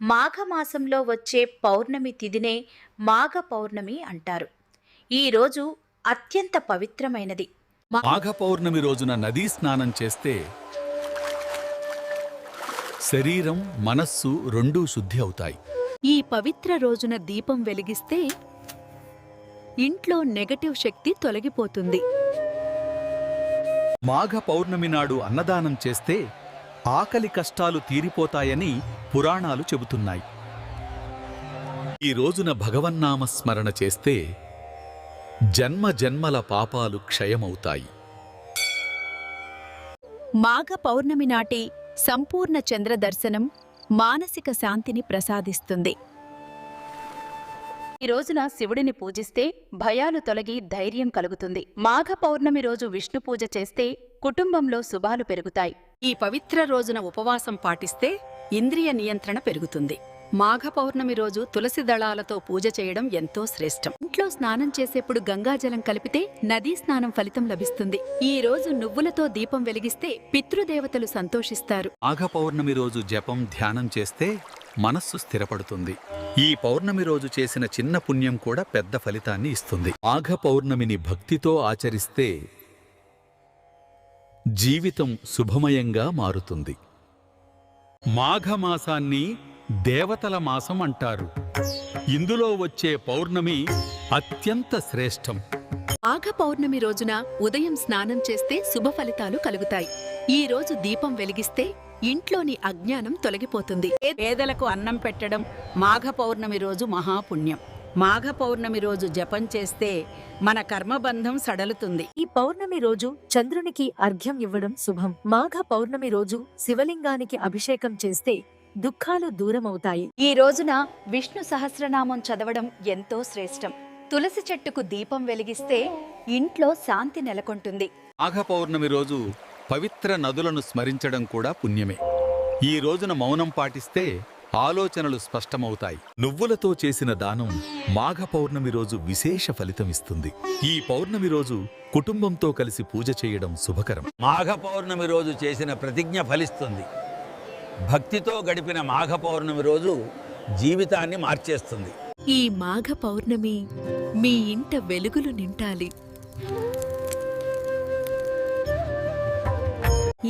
మాఘమాసంలో వచ్చే పౌర్ణమి తిథినే మాఘ పౌర్ణమి అంటారు. ఈ రోజు అత్యంత పవిత్రమైనది. మాఘ పౌర్ణమి రోజున నదీ స్నానం చేస్తే శరీరం మనస్సు రెండూ శుద్ధి అవుతాయి. ఈ పవిత్ర రోజున దీపం వెలిగిస్తే ఇంట్లో నెగటివ్ శక్తి తొలగిపోతుంది. మాఘ పౌర్ణమి నాడు అన్నదానం చేస్తే ఆకలి కష్టాలు తీరిపోతాయని పురాణాలు చెబుతున్నాయి. ఈ రోజున భగవన్నామ స్మరణ చేస్తే జన్మ జన్మల పాపాలు క్షయమవుతాయి. మాఘ పౌర్ణమి నాటి సంపూర్ణ చంద్ర దర్శనం మానసిక శాంతిని ప్రసాదిస్తుంది. ఈ రోజున శివుడిని పూజిస్తే భయాలు తొలగి ధైర్యం కలుగుతుంది. మాఘ పౌర్ణమి రోజు విష్ణు పూజ చేస్తే కుటుంబంలో శుభాలు పెరుగుతాయి. ఈ పవిత్ర రోజున ఉపవాసం పాటిస్తే ఇంద్రియ నియంత్రణ పెరుగుతుంది. మాఘ పౌర్ణమి రోజు తులసి దళాలతో పూజ చేయడం ఎంతో శ్రేష్టం. ఇంట్లో స్నానం చేసేప్పుడు గంగాజలం కలిపితే నదీ స్నానం ఫలితం లభిస్తుంది. ఈ రోజు నువ్వులతో దీపం వెలిగిస్తే పితృదేవతలు సంతోషిస్తారు. మాఘ పౌర్ణమి రోజు జపం ధ్యానం చేస్తే మనస్సు స్థిరపడుతుంది. ఈ పౌర్ణమి రోజు చేసిన చిన్న పుణ్యం కూడా పెద్ద ఫలితాన్ని ఇస్తుంది. మాఘ పౌర్ణమిని భక్తితో ఆచరిస్తే జీవితం శుభమయంగా మారుతుంది. మాఘమాసాన్ని దేవతల మాసం అంటారు. ఇందులో వచ్చే పౌర్ణమి అత్యంత శ్రేష్టం. మాఘ పౌర్ణమి రోజున ఉదయం స్నానం చేస్తే శుభ ఫలితాలు కలుగుతాయి. ఈ రోజు దీపం వెలిగిస్తే ఇంట్లోని అజ్ఞానం తొలగిపోతుంది. పేదలకు అన్నం పెట్టడం మాఘ పౌర్ణమి రోజు మహాపుణ్యం. మాఘ పౌర్ణమి రోజు జపం చేస్తే మన కర్మబంధం సడలుతుంది. ఈ పౌర్ణమి రోజు చంద్రునికి అర్ఘ్యం ఇవ్వడం శుభం. మాఘ పౌర్ణమి రోజు శివలింగానికి అభిషేకం చేస్తే దుఃఖాలు దూరమవుతాయి. ఈ రోజున విష్ణు సహస్రనామం చదవడం ఎంతో శ్రేష్టం. తులసి చెట్టుకు దీపం వెలిగిస్తే ఇంట్లో శాంతి నెలకొంటుంది. మాఘ పౌర్ణమి రోజు పవిత్ర నదులను స్మరించడం కూడా పుణ్యమే. ఈ రోజున మౌనం పాటిస్తే ఆలోచనలు స్పష్టమవుతాయి. నువ్వులతో చేసిన దానం మాఘ పౌర్ణమి రోజు విశేష ఫలితమిస్తుంది ఈ పౌర్ణమి రోజు కుటుంబంతో కలిసి పూజ చేయడం శుభకరం. మాఘ పౌర్ణమి రోజు చేసిన ప్రతిజ్ఞ ఫలిస్తుంది. భక్తితో గడిపిన మాఘ పౌర్ణమి రోజు జీవితాన్ని మార్చేస్తుంది. ఈ మాఘ పౌర్ణమి మీ ఇంట వెలుగులు నింటాలి.